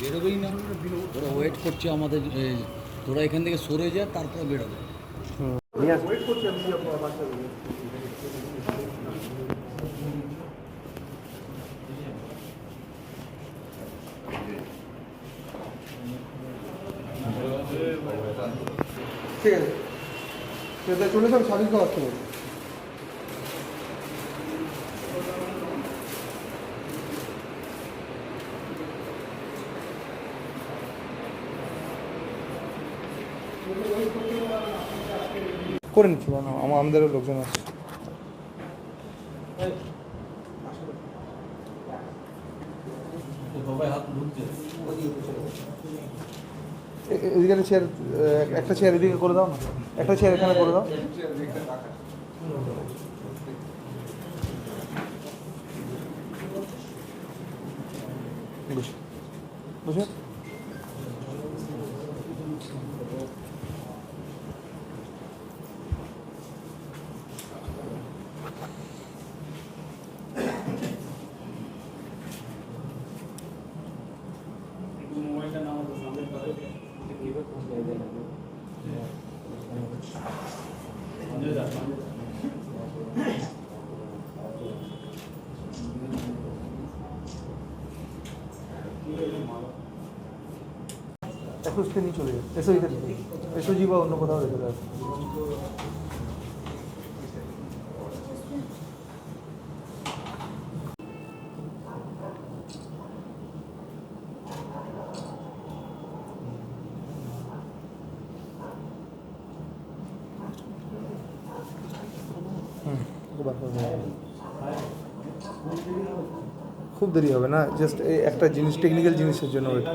বেরোবেই না। ওরা ওয়েট করছে আমাদের তোরা এখান থেকে সরে যা, তারপরে বেরোবে। ঠিক আছে। চলে স্বাধীন খাওয়ার সময় করে নিচ্ছি না আমার আমাদেরও লোকজন আছে। এদিকে চেয়ার একটা চেয়ার এদিকে করে দাও না? একটা চেয়ার এখানে করে দাও। বসে। বসে। একটু নিয়ে চলে যাবে এসো এখানে এসো বা অন্য কোথাও রেখে হুম, এবার হবে। খুব দেরি হবে না জাস্ট একটা জিনিস টেকনিক্যাল জিনিসের জন্য ওয়েট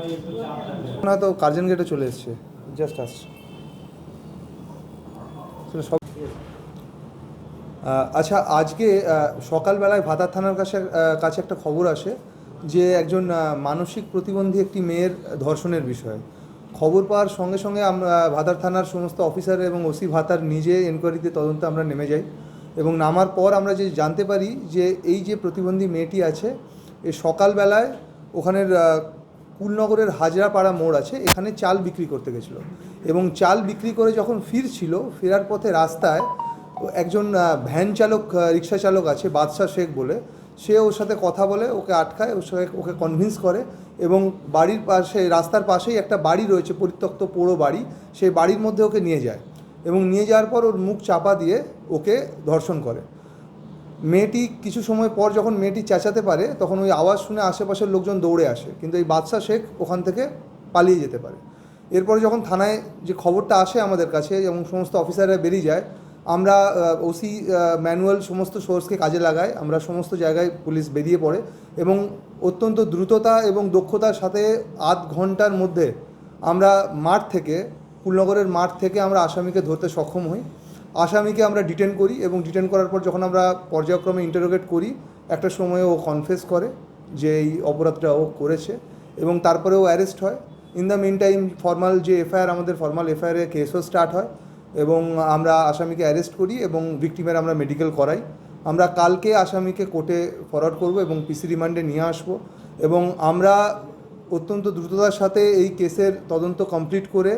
না তো কার্জন গেটে চলে এসছে জাস্ট আসছে। সব আচ্ছা আজকে সকালবেলায় ভাতার থানার কাছে কাছে একটা খবর আসে যে একজন মানসিক প্রতিবন্ধী একটি মেয়ের ধর্ষণের বিষয়ে। খবর পাওয়ার সঙ্গে সঙ্গে আমরা ভাতার থানার সমস্ত অফিসার এবং ওসি ভাতার নিজে এনকোয়ারিতে তদন্তে আমরা নেমে যাই এবং নামার পর আমরা যে জানতে পারি যে এই যে প্রতিবন্ধী মেয়েটি আছে এই সকালবেলায় ওখানের কুলনগরের হাজরাপাড়া মোড় আছে, এখানে চাল বিক্রি করতে গেছিল। এবং চাল বিক্রি করে যখন ফিরছিল, ফেরার পথে রাস্তায় একজন ভ্যান চালক রিক্সা চালক আছে, বাদশাহ শেখ বলে, সে ওর সাথে কথা বলে, ওকে আটকায়, ওর সাথে ওকে কনভিন্স করে এবং বাড়ির পাশে, রাস্তার পাশেই একটা বাড়ি রয়েছে, পরিত্যক্ত পোড়ো বাড়ি, সেই বাড়ির মধ্যে ওকে নিয়ে যায়। এবং নিয়ে যাওয়ার পর ওর মুখ চাপা দিয়ে ওকে ধর্ষণ করে। মেয়েটি কিছু সময় পর যখন মেয়েটি চেঁচাতে পারে, তখন ওই আওয়াজ শুনে আশেপাশের লোকজন দৌড়ে আসে। কিন্তু এই বাদশা শেখ ওখান থেকে পালিয়ে যেতে পারে। এরপরে যখন থানায় যে খবরটা আসে আমাদের কাছে এবং সমস্ত অফিসাররা বেরিয়ে যায়, আমরা ওসি ম্যানুয়াল সমস্ত সোর্সকে কাজে লাগাই আমরা সমস্ত জায়গায় পুলিশ বেরিয়ে পড়ে এবং অত্যন্ত দ্রুততা এবং দক্ষতার সাথে আধ ঘণ্টার মধ্যে আমরা মাঠ থেকে, কুলনগরের মাঠ থেকে আমরা আসামিকে ধরতে সক্ষম হই। আসামিকে আমরা ডিটেন করি এবং ডিটেন করার পর যখন আমরা পর্যায়ক্রমে ইন্টারোগেট করি, একটা সময়ে ও কনফেস করে যে এই অপরাধটা ও করেছে এবং তারপরে ও অ্যারেস্ট হয়। In the mean time formal যে এফআইআর আমাদের ফর্মাল এফআইআরে কেসও স্টার্ট হয় এবং আমরা আসামিকে অ্যারেস্ট করি এবং ভিকটিমের আমরা মেডিকেল করাই। আমরা কালকে আসামিকে কোর্টে ফরওয়ার্ড করব এবং পিসি রিমান্ডে নিয়ে আসব এবং আমরা অত্যন্ত দ্রুততার সাথে এই কেসের তদন্ত কমপ্লিট করে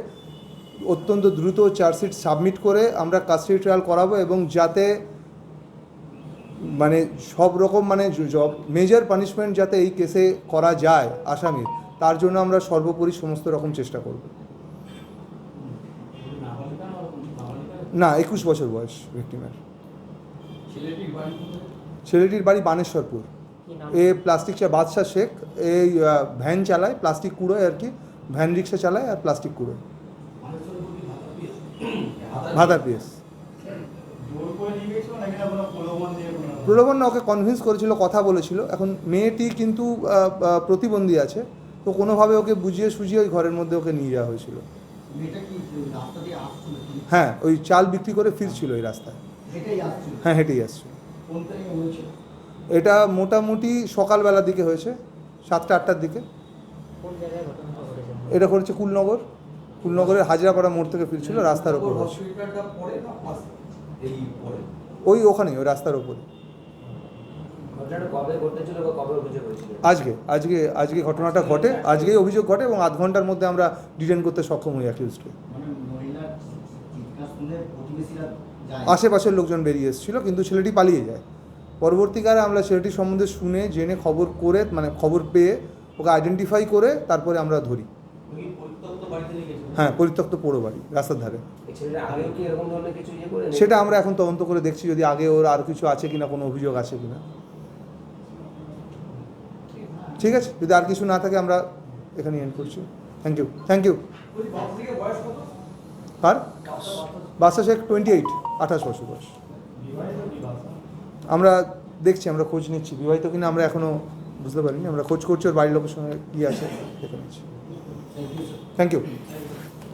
অত্যন্ত দ্রুত চার্জশিট সাবমিট করে আমরা কাস্টাডি ট্রায়াল করাবো এবং যাতে মানে সব রকম মানে জব মেজর পানিশমেন্ট যাতে এই কেসে করা যায় আসামির তার জন্য আমরা সর্বোপরি সমস্ত রকম চেষ্টা করব। না একুশ বছর বয়স ভিক্টিমের ছেলেটির বাড়ি বানেশ্বরপুর। এ প্লাস্টিক চা বাদশা শেখ এই ভ্যান চালায় প্লাস্টিক কুড়োয় আর কি ভ্যান রিক্সা চালায় আর প্লাস্টিক কুড়োয়। ভাতার পিএস প্রলোভন ওকে কনভিন্স করেছিল কথা বলেছিল। এখন মেয়েটি কিন্তু প্রতিবন্ধী আছে। তো কোনোভাবে ওকে বুঝিয়ে সুঝিয়ে ওই ঘরের মধ্যে ওকে নিয়ে যাওয়া হয়েছিল। হ্যাঁ ওই চাল বিক্রি করে ফিরছিল ওই রাস্তায়। হ্যাঁ হেঁটেই আসছিল। এটা মোটামুটি সকালবেলার দিকে হয়েছে সাতটা আটটার দিকে। এটা করেছে কুলনগর। কুলনগরের হাজরাপাড়া মোড় থেকে ফিরছিল রাস্তার ওপর। ওই ওখানে ওই রাস্তার ওপরে। ঘটনাটা কবে ঘটেছিল বা কবে অভিযোগ হয়েছিল? আজকে আজকে আজকে ঘটনাটা ঘটে আজকেই অভিযোগ ঘটে এবং আধ ঘণ্টার মধ্যে আমরা ডিটেন করতে সক্ষম হই অ্যাকিউজকে মানে মহিলার চিৎকার শুনে প্রতিবেশীরা যায়? আশেপাশের লোকজন বেরিয়ে এসেছিল কিন্তু ছেলেটি পালিয়ে যায়। পরবর্তীকালে আমরা ছেলেটির সম্বন্ধে শুনে জেনে খবর করে মানে খবর পেয়ে ওকে আইডেন্টিফাই করে তারপরে আমরা ধরি। হ্যাঁ পরিত্যক্ত পৌর বাড়ি রাস্তার ধারে। ইয়ে সেটা আমরা এখন তদন্ত করে দেখছি যদি আগে ওর আর কিছু আছে কিনা কোনো অভিযোগ আছে কিনা। ঠিক আছে যদি আর কিছু না থাকে আমরা এখানে এন্ড করছি। থ্যাংক ইউ থ্যাংক ইউ আর বাসা শেখ টোয়েন্টি এইট আঠাশ বছর বয়স। আমরা দেখছি আমরা খোঁজ নিচ্ছি। বিবাহিত কিনা আমরা এখনও বুঝতে পারিনি। আমরা খোঁজ করছি ওর বাড়ির লোকের সঙ্গে কী আছে দেখে নিচ্ছি। Thank you